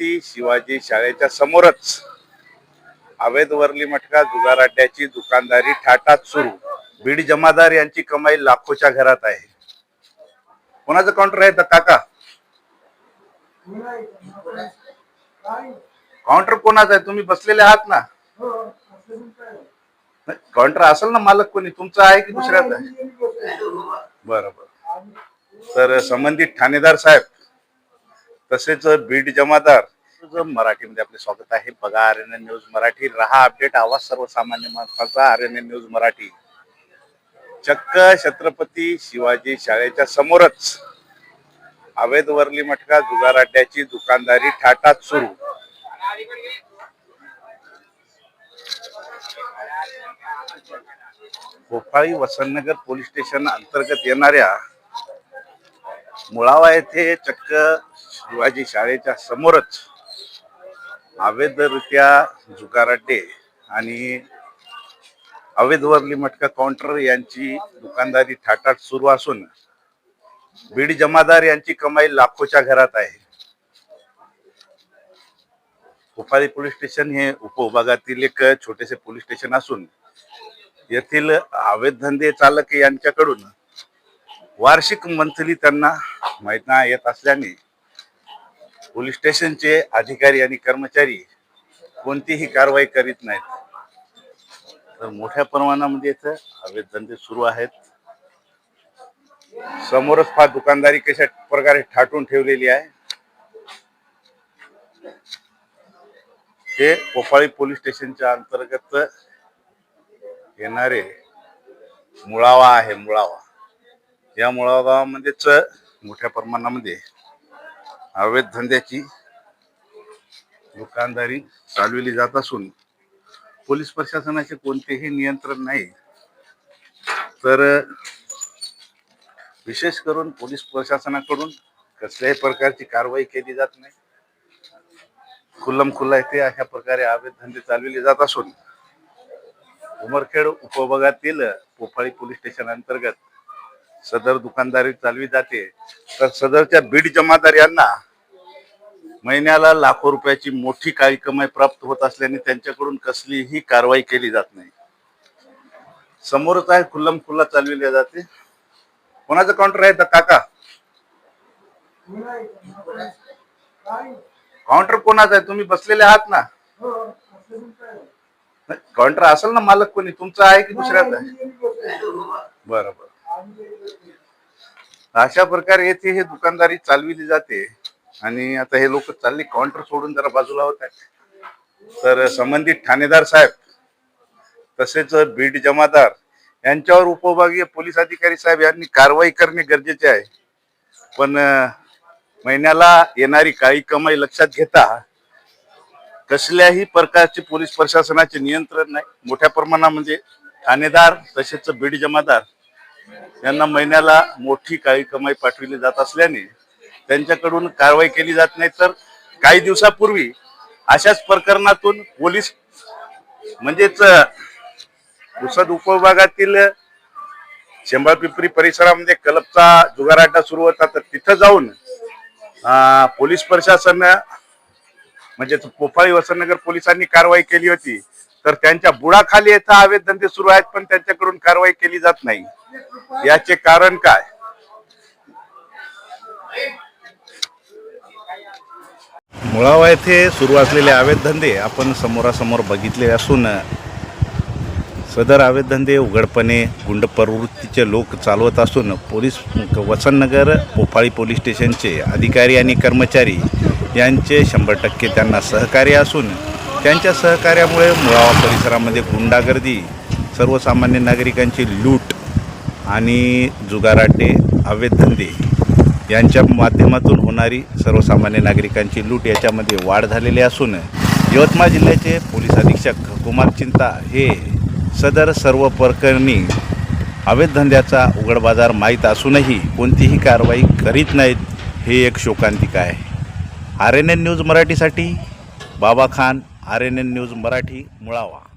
शिवाजी शाळेच्या समोरच अवैध वर्ली मटका जुगार अड्ड्याची दुकानदारी ठाटात सुरू. बीड जमादार यांची कमाई लाखोच्या घरात आहे. कोणाचं काउंटर आहे काका? काउंटर कोणाचं आहे? तुम्ही बसलेले आहात ना? काउंटर असेल ना मालक कोणी? तुमचा आहे की दुसऱ्याचा आहे? बरं बरं. तर संबंधित ठाणेदार साहेब तसेच बीड जमादार मराठीमध्ये आपले स्वागत आहे. बघा R N N news Marathi. रहा अपडेट. आवाज सर्वसामान्य माणसाचा R N N news Marathi. चक्क छत्रपती शिवाजी शाळेच्या समोरच अवैधवरली मटका जुगार अड्ड्याची दुकानदारी ठाटात सुरू. भोपाळी वसंतनगर पोलीस स्टेशन अंतर्गत येणाऱ्या मुळावा येथे चक्क शिवाजी शाळेच्या समोरच अवैधरित्या जुगाराटे आणि अवैधवरली मटका काउंटर यांची दुकानदारी थाटाट सुरू असून बीड जमादार यांची कमाई लाखोच्या घरात आहे. भोपाळी पोलीस स्टेशन हे उपविभागातील एक छोटेसे पोलीस स्टेशन असून येथील अवैध धंदे चालक यांच्याकडून वार्षिक मंथली त्यांना माहिती येत असल्याने पोलीस स्टेशनचे अधिकारी आणि कर्मचारी कोणतीही कारवाई करीत नाहीत. तर मोठ्या प्रमाणामध्ये इथं अवैध धंदे सुरू आहेत. समोरच फार दुकानदारी कशा प्रकारे ठाटून ठेवलेली आहे. हे पोफाळी पोलीस स्टेशनच्या अंतर्गत येणारे मुळावा आहे मुळावा. या मुळावा गावामध्येच मोठ्या प्रमाणामध्ये अवैध धंद्याची दुकानदारी चालविली जात असून पोलीस प्रशासनाचे कोणतेही नियंत्रण नाही. तर विशेष करून पोलीस प्रशासनाकडून कसल्याही प्रकारची कारवाई केली जात नाही. खुल्लम खुल्ला येथे अशा प्रकारे अवैध धंदे चालविले जात असून उमरखेड उपविभागातील पोफाळी पोलीस स्टेशन अंतर्गत सदर दुकानदारी चालवी जाते. तर सदरच्या बीड जमादार यांना महिन्याला लाखो रुपयाची मोठी काही कमाई प्राप्त होत असल्याने त्यांच्याकडून कसलीही कारवाई केली जात नाही. समोरच आहे खुल्लम खुल्ला चालविले जाते. कोणाचं काउंटर आहे? तर काका. काउंटर कोणाचं आहे? तुम्ही बसलेले आहात ना? काउंटर असेल ना मालक कोणी? तुमचा आहे की दुसऱ्याचा आहे? बरं बरं. अशा प्रकारे येथे हे दुकानदारी चालविली जाते. आणि आता हे लोक चालले काउंटर सोडून जरा बाजूला होत आहेत. तर संबंधित ठाणेदार साहेब तसेच बीड जमादार यांच्यावर उपविभागीय पोलीस अधिकारी साहेब यांनी कारवाई करणे गरजेचे आहे. पण महिन्याला येणारी काळी कमाई लक्षात घेता कसल्याही प्रकारचे पोलीस प्रशासनाचे नियंत्रण नाही. मोठ्या प्रमाणामध्ये ठाणेदार तसेच बीड जमादार यांना महिन्याला मोठी काही कमाई पाठविली जात असल्याने त्यांच्याकडून कारवाई केली जात नाही. तर काही दिवसापूर्वी अशाच प्रकरणातून पोलीस म्हणजेच पुसद उपविभागातील शेंबा पिंपरी परिसरामध्ये कलपचा जुगाराटा सुरू होता. तर तिथं जाऊन पोलीस प्रशासन म्हणजे पोफाळी वसंतनगर पोलिसांनी कारवाई केली होती. तर त्यांच्या बुडाखाली येथे आवेदन धंदे सुरू आहेत पण त्यांच्याकडून कारवाई केली जात नाही. याचे कारण काय? मुळावा येथे सुरू असलेले अवैध धंदे आपण समोरासमोर बघितले असून सदर अवैध धंदे उघडपणे गुंड प्रवृत्तीचे लोक चालवत असून पोलीस वसंतनगर पोफाळी पोलीस स्टेशनचे अधिकारी आणि कर्मचारी यांचे शंभर टक्के त्यांना सहकार्य असून त्यांच्या सहकार्यामुळे मुळावा परिसरामध्ये गुंडागर्दी सर्वसामान्य नागरिकांची लूट आणि जुगाराटे अवैध धंदे यांच्या माध्यमातून होणारी सर्वसामान्य नागरिकांची लूट याच्यामध्ये वाढ झालेली असून यवतमाळ जिल्ह्याचे पोलीस अधीक्षक कुमार चिंता हे सदर सर्व प्रकरणी अवैध धंद्याचा उघड बाजार माहीत असूनही कोणतीही कारवाई करीत नाहीत हे एक शोकांतिका आहे. आर एन एन न्यूज मराठीसाठी Baba Khan R N N news Marathi Mulawa.